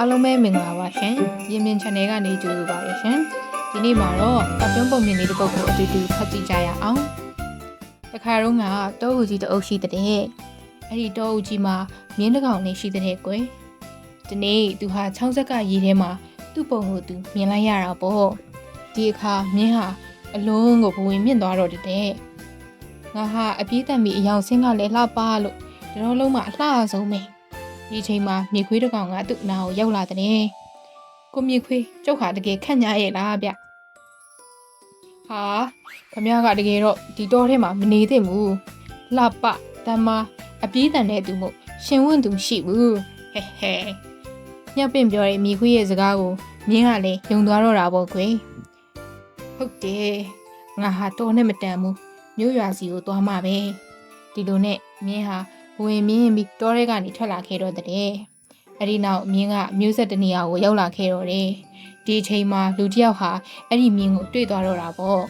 အားလုံးပဲမင်္ဂလာပါရှင်။ရင်မြင် channel ကနေကြိုဆိုပါရရှင်။ဒီနေ့မှာတော့ကပ်တွန်းပုံမြင်လေးတစ်ပုဒ်ကိုအတူတူဖတ်ကြည့်ကြရအောင်။တခါတော့ကတောအုပ်ကြီးတအုပ်ရှိတဲ့။အဲ့ဒီတောအုပ်ကြီးမှာမြင်းတစ်ကောင်လေးရှိတဲ့ကွယ်။ဒီနေ့သူဟာချောင်းဆက်ကရေထဲမှာသူ့ပုံကိုသူမြင်လိုက်ရတာပေါ့။ဒီအခါမြင်းဟာအလုံးကိုဘဝင်မြင့်သွားတော့တဲ့။ငါဟာအပြေးတန်ပြီးအယောင်ဆင်းကလည်းလှပလို့ဒီတော့လုံးမှာအလှအဆုံးပဲ။ ဒီချိန်မှာမြေခွေးတစ်ကောင်ကသူ့နာကိုရောက်လာတဲ့။ကိုမြေခွေးကျုပ်ဟာတကယ်ခန့်ညာရဲ့လားဗျ။ဟာခမရကတကယ်တော့ဒီတော့ထဲမှာမနေသင့်ဘူး။လှပတမ်းမအပြေးတန်တဲ့သူမို့ရှင်ဝန့်သူရှိဘူး။ဟဲဟဲညပ်ပင်ပြောတဲ့မြေခွေးရဲ့စကားကိုမြင်းကလည်းယုံသွားတော့တာပေါ့ကွယ်။ဟုတ်တယ်။ငါဟာတော်နဲ့မတန်ဘူး။မြို့ရွာစီကိုသွားမှာပဲ။ဒီလိုနဲ့မြင်းဟာ ဝင်မြင်းပြီးတောထဲကနေထွက်လာခဲ့တော့တဲ့။အဲ့ဒီနောက်မြင်းကမျိုးဆက်တနေရာကိုရောက်လာခဲ့တော့တယ်။ဒီအချိန်မှာလူတစ်ယောက်ဟာအဲ့ဒီမြင်းကိုတွေ့သွားတော့တာပေါ့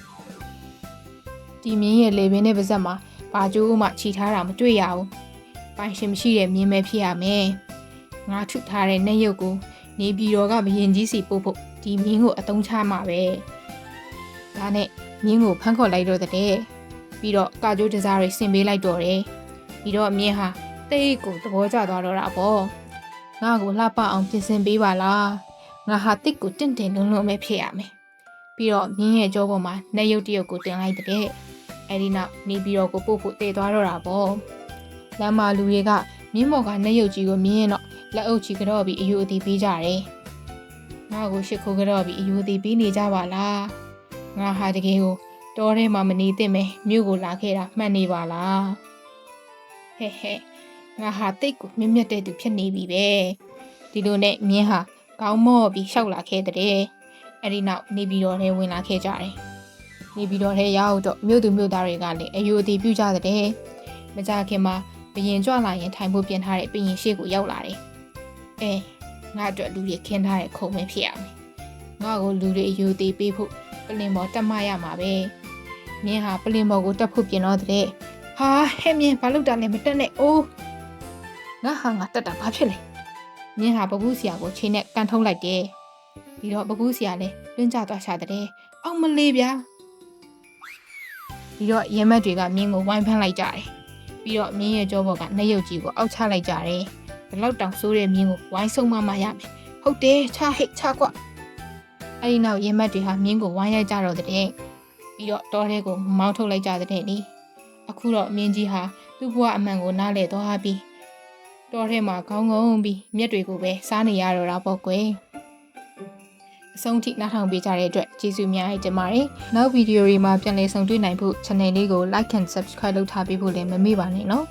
။ဒီမြင်းရဲ့လေပင်နဲ့ပါဇက်မှာဘာကြိုးမှခြိထားတာမတွေ့ရဘူး။ပိုင်ရှင်မရှိတဲ့မြင်းပဲဖြစ်ရမယ်။ငါထုထားတဲ့နှက်ရုပ်ကိုနေပြည်တော်ကဘရင်ကြီးစီပို့ဖို့ဒီမြင်းကိုအတုံးချမှာပဲ။ဒါနဲ့မြင်းကိုဖမ်းခေါ်လိုက်တော့တဲ့။ပြီးတော့ကာကြိုးတစားတွေဆင်ပေးလိုက်တော့တယ်။ ပြီးတော့မြင်းဟာတိတ်ကိုသဘောကျသွားတော့တာပေါ့။ငါ့ကိုလှပအောင်ပြင်ဆင်ပေးပါလား။ငါဟာတစ်ကိုတင့်တယ်လုံးလုံးပဲဖြစ်ရမယ်။ပြီးတော့မြင်းရဲ့ကြောပေါ်မှာနှက်ရုပ်တရုပ်ကိုတင်လိုက်တဲ့။အဲဒီနောက်နေပြီးတော့ကိုပို့ဖို့တည်သွားတော့တာပေါ့။လမ်းမှာလူတွေကမြင်းမော်ကနှက်ရုပ်ကြီးကိုမြင်ရင်တော့လက်အုပ်ကြီးကတော့ပြီးအယူအသေးပေးကြတယ်။ငါ့ကိုရှ िख ိုးကတော့ပြီးအယူအသေးပေးနေကြပါလား။ငါဟာတကယ်ကိုတောထဲမှာမနေသင့်ပဲမြို့ကိုလာခဲ့တာမှန်နေပါလား။ ဟဲ့ဟဲ့ငါဟာတိတ်ကိုမြင့်မြတ်တဲ့သူဖြစ်နေပြီပဲဒီလိုနဲ့မြင်းဟာကောင်းမော့ပြီးရှောက်လာခဲ့တဲ့အဲ့ဒီနောက်နေပြည်တော်ထဲဝင်လာခဲ့ကြတယ်နေပြည်တော်ထဲရောက်တော့မြို့သူမြို့သားတွေကလည်းအယူအသေးပြုကြတဲ့မကြခင်မှာဘရင်ကြွလာရင်ထိုင်ဖို့ပြင်ထားတဲ့ဘရင်ရှေ့ကိုရောက်လာတယ်အဲငါအတွက်လူတွေခင်းထားတဲ့ခုံပဲဖြစ်ရမယ်ငါ့ကိုလူတွေအယူအသေးပေးဖို့ပလင်ပေါ်တက်မရမှာပဲမြင်းဟာပလင်ပေါ်ကိုတက်ဖို့ပြင်တော့တဲ့ ဟာဟဲ့မြင်းဘာလို့တာလဲမတက်နဲ့အိုးငါဟာငါတက်တာဘာဖြစ်လဲမြင်းဟာပကူးဆရာကိုချိန်နဲ့ကန်ထုံးလိုက်တယ်ပြီးတော့ပကူးဆရာလည်းတွင်းကျသွားရှာတဲ့အောင်မလေးဗျာပြီးတော့ရဲမက်တွေကမြင်းကိုဝိုင်းဖမ်းလိုက်ကြတယ်ပြီးတော့မြင်းရဲ့ကြောဘောကနှက်ရုပ်ကြီးကိုအောက်ချလိုက်ကြတယ်ဘလောက်တောင်ဆိုးတဲ့မြင်းကိုဝိုင်းဆုံးမမရမယ်ဟုတ်တယ်ချဟိတ်ချကွအဲ့ဒီနောက်ရဲမက်တွေဟာမြင်းကိုဝိုင်းရိုက်ကြတော့တဲ့ပြီးတော့တောထဲကိုမောင်းထုတ်လိုက်ကြတဲ့လေ အခုတော့မြင်းကြီးဟာသူ့ဘဝအမှန်ကိုနားလေသွားပြီးတောထဲမှာခေါင်းငုံပြီးမျက်တွေကိုပဲစားနေရတော့တာပေါ့ကွယ်အဆုံးထိနားထောင်ပေးကြတဲ့အတွက်ကျေးဇူးများတင်ပါတယ်နောက်ဗီဒီယိုတွေမှာပြန်လည်ဆုံတွေ့နိုင်ဖို့ channel လေးကို like and subscribe လုပ်ထားပေးဖို့လည်းမမေ့ပါနဲ့နော်